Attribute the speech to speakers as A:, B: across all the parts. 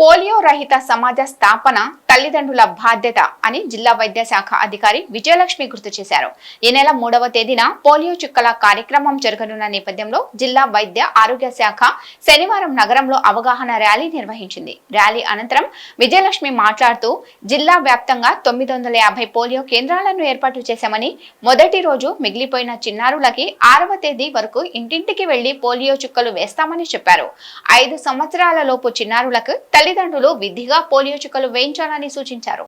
A: Polio రహిత సమాజ స్థాపన తల్లిదండ్రుల బాధ్యత అని జిల్లా వైద్య శాఖ అధికారి విజయలక్ష్మి గుర్తు చేశారు. ఈ నెల మూడవ తేదీన పోలియో చుక్కల కార్యక్రమం జరగనున్న నేపథ్యంలో జిల్లా వైద్య ఆరోగ్య శాఖ శనివారం నగరంలో అవగాహన ర్యాలీ నిర్వహించింది. ర్యాలీ అనంతరం విజయలక్ష్మి మాట్లాడుతూ జిల్లా వ్యాప్తంగా తొమ్మిది వందల యాభై పోలియో కేంద్రాలను ఏర్పాటు చేశామని మొదటి రోజు మిగిలిపోయిన చిన్నారులకి ఆరవ తేదీ వరకు ఇంటింటికి వెళ్ళి పోలియో చుక్కలు వేస్తామని చెప్పారు. ఐదు సంవత్సరాల లోపు చిన్నారులకు తల్లిదండ్రులు విధిగా పోలియో చుక్కలు వేయించాలని సూచించారు.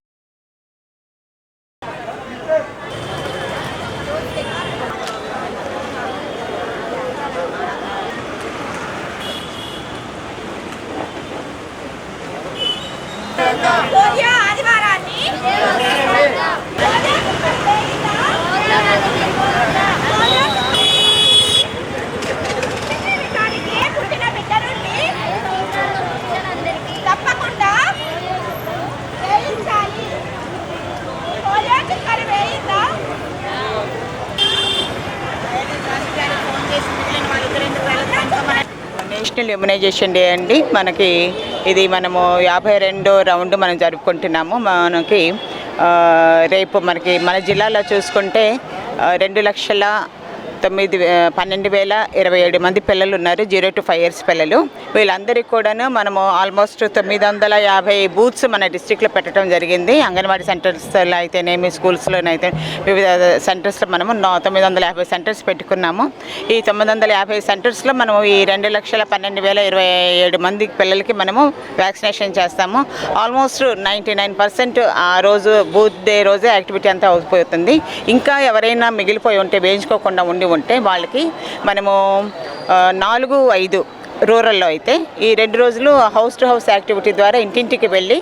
B: ఆదివారాన్ని
C: నేషనల్ ఇమ్యునైజేషన్ డే అండి. మనకి ఇది మనము యాభై రెండో రౌండ్ మనం జరుపుకుంటున్నాము. మనకి రేపు మనకి మన జిల్లాలో చూసుకుంటే రెండు లక్షల తొమ్మిది పన్నెండు వేల ఇరవై ఏడు మంది పిల్లలు ఉన్నారు జీరో టు ఫైవ్ ఇయర్స్ పిల్లలు. వీళ్ళందరికీ కూడాను మనము ఆల్మోస్ట్ తొమ్మిది వందల యాభై బూత్స్ మన డిస్టిక్లో పెట్టడం జరిగింది. అంగన్వాడీ సెంటర్స్లో అయితేనేమి స్కూల్స్లోనైతే వివిధ సెంటర్స్లో మనము నో- తొమ్మిది వందల యాభై సెంటర్స్ పెట్టుకున్నాము. ఈ తొమ్మిది వందల యాభై సెంటర్స్లో మనము ఈ రెండు లక్షల పన్నెండు వేల ఇరవై ఏడు మంది పిల్లలకి మనము వ్యాక్సినేషన్ చేస్తాము. ఆల్మోస్ట్ నైంటీ నైన్ పర్సెంట్ ఆ రోజు బూత్ డే రోజే యాక్టివిటీ అంతా అయిపోతుంది ఇంకా ఎవరైనా మిగిలిపోయి ఉంటే వేయించుకోకుండా ఉండి ఉంటే వాళ్ళకి మనము నాలుగు ఐదు రూరల్లో అయితే ఈ రెండు రోజులు హౌస్ టు హౌస్ యాక్టివిటీ ద్వారా ఇంటింటికి వెళ్ళి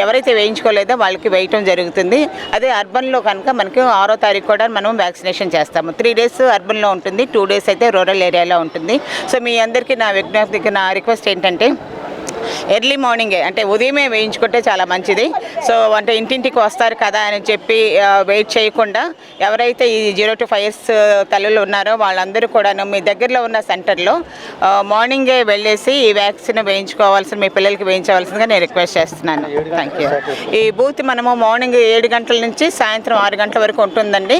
C: ఎవరైతే వేయించుకోలేదో వాళ్ళకి వేయటం జరుగుతుంది. అదే అర్బన్లో కనుక మనకి ఆరో తారీఖు కూడా మనం వ్యాక్సినేషన్ చేస్తాము. త్రీ డేస్ అర్బన్లో ఉంటుంది టూ డేస్ అయితే రూరల్ ఏరియాలో ఉంటుంది. సో మీ అందరికీ నా విజ్ఞప్తికి నా రిక్వెస్ట్ ఏంటంటే ఎర్లీ మార్నింగే అంటే ఉదయమే వేయించుకుంటే చాలా మంచిది. సో అంటే ఇంటింటికి వస్తారు కదా అని చెప్పి వెయిట్ చేయకుండా ఎవరైతే ఈ జీరో టు ఫైవ్ ఇయర్స్ తల్లులు ఉన్నారో వాళ్ళందరూ కూడా మీ దగ్గరలో ఉన్న సెంటర్లో మార్నింగే వెళ్ళేసి ఈ వ్యాక్సిన్ వేయించుకోవాల్సిన మీ పిల్లలకి వేయించవలసిందిగా నేను రిక్వెస్ట్ చేస్తున్నాను. థ్యాంక్ యూ ఈ బూత్ మనము మార్నింగ్ ఏడు గంటల నుంచి సాయంత్రం ఆరు గంటల వరకు ఉంటుందండి.